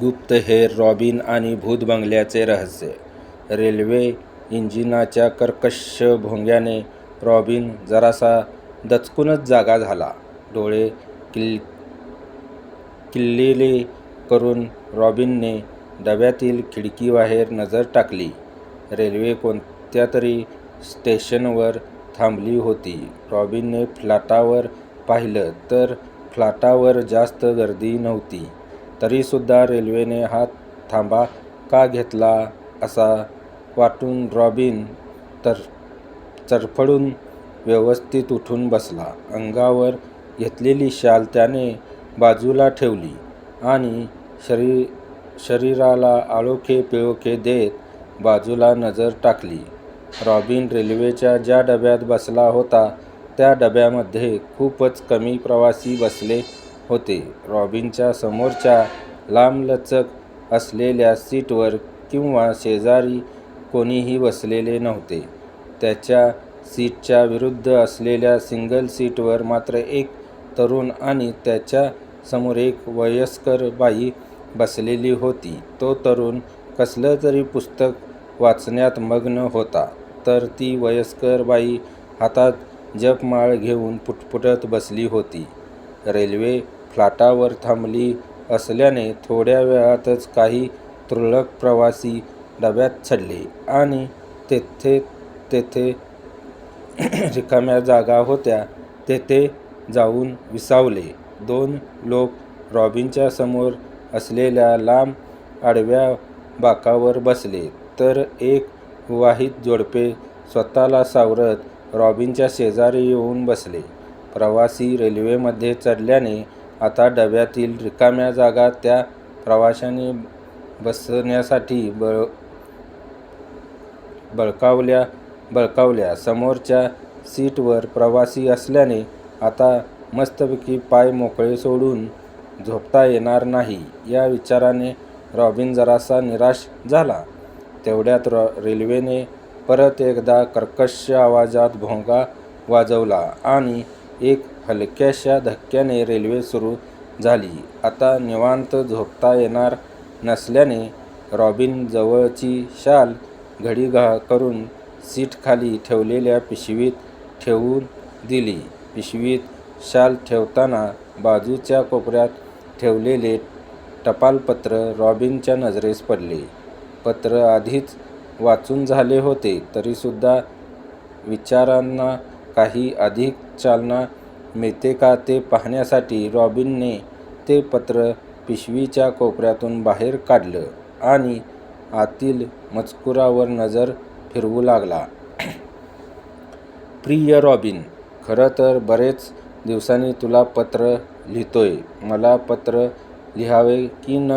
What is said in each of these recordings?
गुप्तहेर रॉबिन आणि भूत बंगल्याचे रहस्य रेल्वे इंजिनाच्या कर्कश भोंग्याने रॉबिन जरासा दचकूनच जागा झाला. डोळे किल किल्लेले करून रॉबिनने डब्यातील खिडकीबाहेर नजर टाकली. रेल्वे कोणत्यातरी स्टेशनवर थांबली होती. रॉबिनने फ्लॅटावर पाहिलं तर फ्लॅटावर जास्त गर्दी नव्हती. तरीसुद्धा रेल्वेने हा थांबा का घेतला असा वाटून रॉबिन तर चरफडून व्यवस्थित उठून बसला. अंगावर घेतलेली शाल त्याने बाजूला ठेवली आणि शरी शरीराला आळोखे पिळोखे देत बाजूला नजर टाकली. रॉबिन रेल्वेच्या ज्या डब्यात बसला होता त्या डब्यामध्ये खूपच कमी प्रवासी बसले होते. रॉबिनच्या समोरच्या लांबलचक असलेल्या सीटवर किंवा शेजारी कोणीही बसलेले नव्हते. त्याच्या सीटच्या विरुद्ध असलेल्या सिंगल सीटवर मात्र एक तरुण आणि त्याच्यासमोर एक वयस्कर बाई बसलेली होती. तो तरुण कसलं तरी पुस्तक वाचण्यात मग्न होता तर ती वयस्कर बाई हातात जपमाळ घेऊन पुटपुटत बसली होती. रेल्वे फ्लाटावर थांबली असल्याने थोड्या वेळातच काही तुरळक प्रवासी डब्यात चढले आणि तेथे तेथे रिकाम्या जागा होत्या तेथे जाऊन विसावले. दोन लोक रॉबिनच्या समोर असलेल्या लांब आडव्या बाकावर बसले तर एक विवाहित जोडपे स्वतःला सावरत रॉबिनच्या शेजारी येऊन बसले. प्रवासी रेल्वेमध्ये चढल्याने आता डब्यातील रिकाम्या जागा त्या प्रवाशाने बसण्यासाठी बळ बळकावल्या बळकावल्या. समोरच्या सीटवर प्रवासी असल्याने आता मस्तपैकी पाय मोकळे सोडून झोपता येणार नाही या विचाराने रॉबिन जरासा निराश झाला. तेवढ्यात रॉ रेल्वेने परत एकदा कर्कश आवाजात भोंगा वाजवला आणि एक हलक्याशा धक्क्याने रेल्वे सुरू झाली. आता निवांत झोपता येणार नसल्याने रॉबिन जवळची शाल घडी करून सीटखाली ठेवलेल्या पिशवीत ठेवून दिली. पिशवीत शाल ठेवताना बाजूच्या कोपऱ्यात ठेवलेले टपालपत्र रॉबिनच्या नजरेस पडले. पत्र आधीच वाचून झाले होते तरीसुद्धा विचारांना काही अधिक चालना मिळते का ते पाहण्यासाठी रॉबिनने ते पत्र पिशवीच्या कोपऱ्यातून बाहेर काढलं आणि आतील मजकुरावर नजर फिरवू लागला. प्रिय रॉबिन, खरं तर बरेच दिवसांनी तुला पत्र लिहितोय. मला पत्र लिहावे की न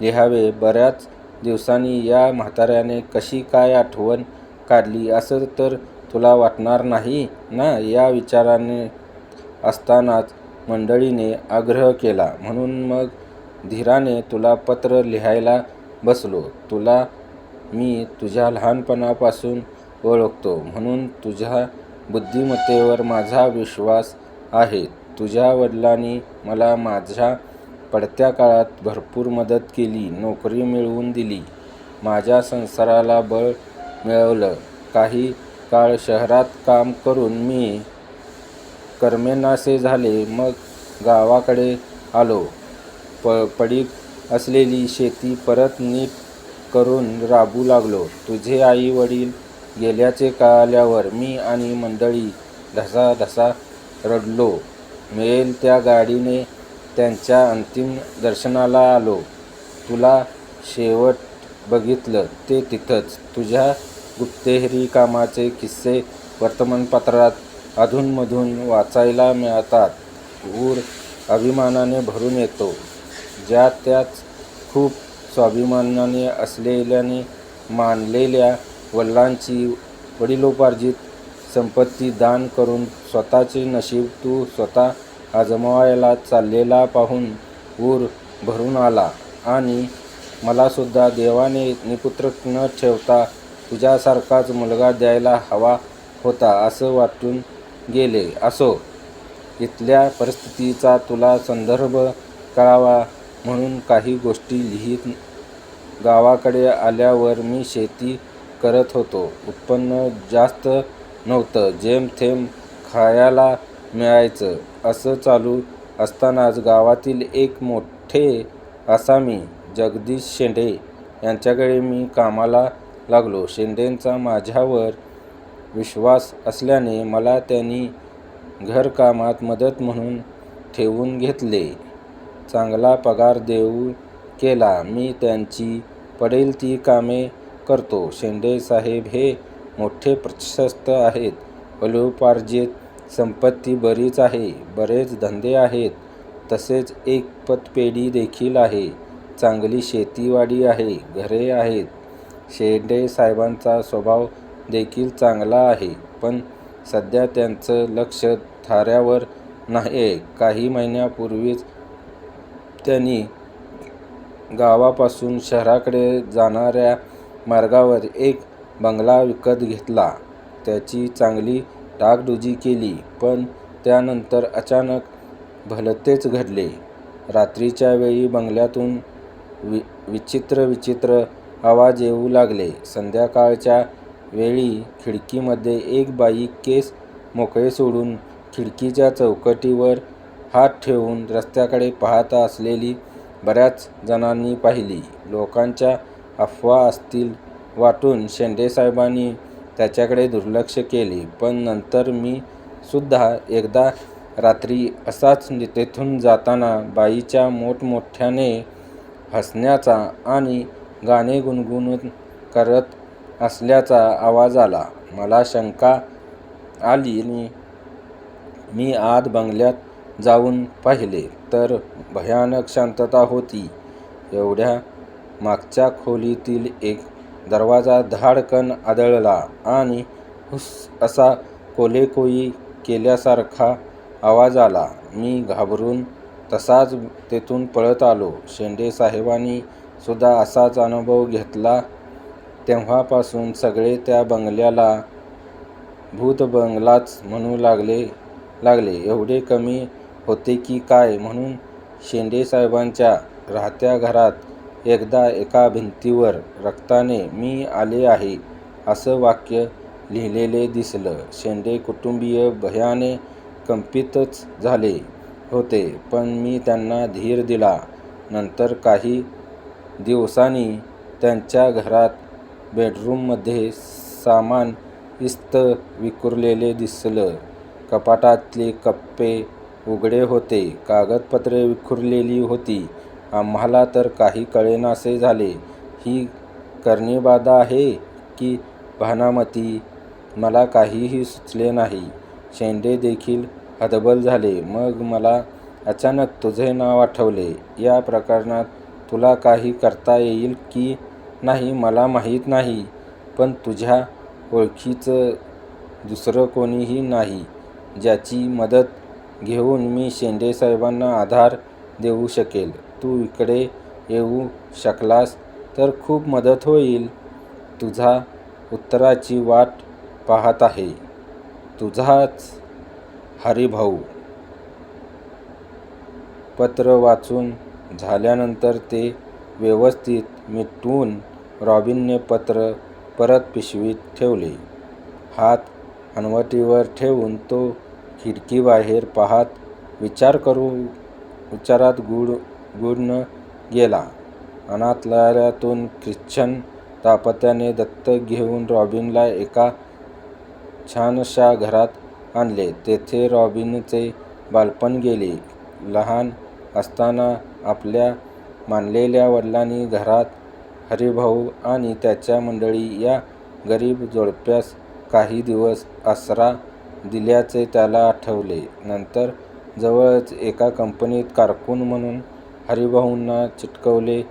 लिहावे? बऱ्याच दिवसांनी या म्हाताऱ्याने कशी काय आठवण काढली असं तर तुला वाटणार नाही ना? या विचाराने असतानाच मंडळीने आग्रह केला म्हणून मग धीराने तुला पत्र लिहायला बसलो. तुला मी तुझ्या लहानपणापासून ओळखतो म्हणून तुझ्या बुद्धिमत्तेवर माझा विश्वास आहे. तुझ्या वडिलांनी मला माझ्या पडत्या काळात भरपूर मदत केली. नोकरी मिळवून दिली. माझ्या संसाराला बळ मिळवलं. काही काळ शहरात काम करून मी करमेनासे झाले. मग गावाकडे आलो. प पडीक असलेली शेती परत नीट करून राबू लागलो. तुझे आई वडील गेल्याचे कळल्यावर मी आणि मंडळी ढसाढसा रडलो. मिळेल त्या गाडीने त्यांच्या अंतिम दर्शनाला आलो. तुला शेवट बघितलं ते तिथंच. तुझ्या गुप्तेहरी कामाचे किस्से वर्तमानपत्रात अधूनमधून वाचायला मिळतात. ऊर अभिमानाने भरून येतो. ज्या त्याच खूप स्वाभिमानाने असलेल्याने मानलेल्या वल्लांची वडिलोपार्जित संपत्ती दान करून स्वतःचे नशीब तू स्वतः आजमावायला चाललेला पाहून ऊर भरून आला आणि मलासुद्धा देवाने निपुत्र न ठेवता तुझ्यासारखाच मुलगा द्यायला हवा होता असं वाटून गेले. असो, इथल्या परिस्थितीचा तुला संदर्भ कळावा म्हणून काही गोष्टी लिहीत गावाकडे आल्यावर मी शेती करत होतो. उत्पन्न जास्त नव्हतं. जेमथेम खायला मिळायचं. असं चालू असतानाच गावातील एक मोठे आसामी, जगदीश शेंडे यांच्याकडे मी कामाला लागलो. शेंडेंचा माझ्यावर विश्वास असल्याने मला त्यांनी घरकामात मदत म्हणून ठेवून घेतले. चांगला पगार देऊ केला. मी त्यांची पडेल ती कामे करतो. शेंडे साहेब हे मोठे प्रशस्त आहेत. अलोपार्जित संपत्ती बरीच आहे. बरेच धंदे आहेत. तसेच एक पतपेढी देखील आहे. चांगली शेतीवाडी आहे. घरे आहेत. शेंडे साहेबांचा स्वभाव देखील चांगला आहे. पण सध्या त्यांचं लक्ष थाऱ्यावर आहे काही महिन्यापूर्वीच त्यांनी गावापासून शहराकडे जाणाऱ्या मार्गावर एक बंगला विकत घेतला. त्याची चांगली डागडुजी केली. पण त्यानंतर अचानक भलतेच घडले. रात्रीच्या वेळी बंगल्यातून वि विचित्र विचित्र आवाज येऊ लागले. संध्याकाळच्या वेळी खिडकीमध्ये एक बाई केस मोकळे सोडून खिडकीच्या चौकटीवर हात ठेवून रस्त्याकडे पाहत असलेली बऱ्याच जणांनी पाहिली. लोकांच्या अफवा असतील वाटून शेंडेसाहेबांनी त्याच्याकडे दुर्लक्ष केले. पण नंतर मी सुद्धा एकदा रात्री असाच तेथून जाताना बाईच्या मोठमोठ्याने हसण्याचा आणि गाणे गुणगुण करत असल्याचा आवाज आला. मला शंका आली. मी आत बंगल्यात जाऊन पाहिले तर भयानक शांतता होती. एवढ्या मागच्या खोलीतील एक दरवाजा धाडकन आदळला आणि हुस्स असा कोलेकोई केल्यासारखा आवाज आला. मी घाबरून तसाच तेथून पळत आलो. शेंडे साहेबांनी सुद्धा असाच अनुभव घेतला. तेव्हापासून सगळे त्या बंगल्याला भूतबंगलाच म्हणू लागले. लागले एवढे कमी होते की काय म्हणून शेंडेसाहेबांच्या राहत्या घरात एकदा एका भिंतीवर रक्ताने 'मी आले आहे' असं वाक्य लिहिलेले दिसलं. शेंडे कुटुंबीय भयाने कंपितच झाले होते. पण मी त्यांना धीर दिला. नंतर काही दिवसांनी त्यांच्या घरात बेडरूममध्ये सामान इस्त विखुरलेले दिसलं. कपाटातले कप्पे उघडे होते. कागदपत्रे विखुरलेली होती. आम्हाला तर काही कळेनासे झाले. ही करणीबाधा आहे की भानामती? मला काहीही सुचले नाही. शेंडे देखील हतबल झाले. मग मला अचानक तुझे नाव आठवले. या प्रकरणात तुला काही करता येईल की नाही मला माहीत नाही. पण तुझ्या ओळखीचं दुसरं कोणीही नाही ज्याची मदत घेऊन मी शेंडेसाहेबांना आधार देऊ शकेल? तू इकडे येऊ शकलास तर खूप मदत होईल. तुझा उत्तराची वाट पाहत आहे. तुझाच हरिभाऊ. पत्र वाचून झाल्यानंतर ते व्यवस्थित मिटवून रॉबिनने पत्र परत पिशवीत ठेवले. हात हनवटीवर ठेवून तो खिडकीबाहेर पाहत विचारात गुड गुडनं गेला. अनाथालयातून ख्रिश्चन तापत्याने दत्तक घेऊन रॉबिनला एका छानशा घरात आणले. तेथे रॉबिनचे बालपण गेले. लहान असताना आपल्या मानलेल्या वडिलांनी घरात हरिभाऊ आणि त्याच्या मंडळी या गरीब जोडप्यास काही दिवस आसरा दिल्याचे त्याला आठवले. नंतर जवळच एका कंपनीत कारकून म्हणून हरिभाऊंना चिटकवले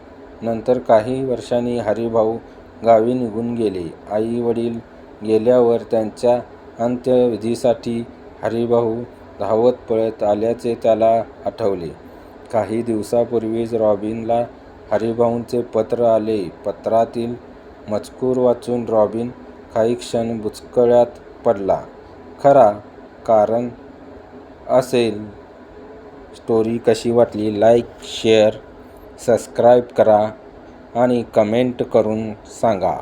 नंतर काही वर्षांनी हरिभाऊ गावी निघून गेले. आई वडील गेल्यावर त्यांच्या अंत्यविधीसाठी हरिभाऊ धावत पळत आल्याचे त्याला आठवले. काही दिवसापूर्वीच रॉबिनला हरिभाऊंचे पत्र आले. पत्रातील मजकूर वाचून रॉबिन काही क्षण बुचकळ्यात पडला. खरा कारण असेल. स्टोरी कशी वाटली? लाईक, शेअर सबस्क्राईब करा आणि कमेंट करून सांगा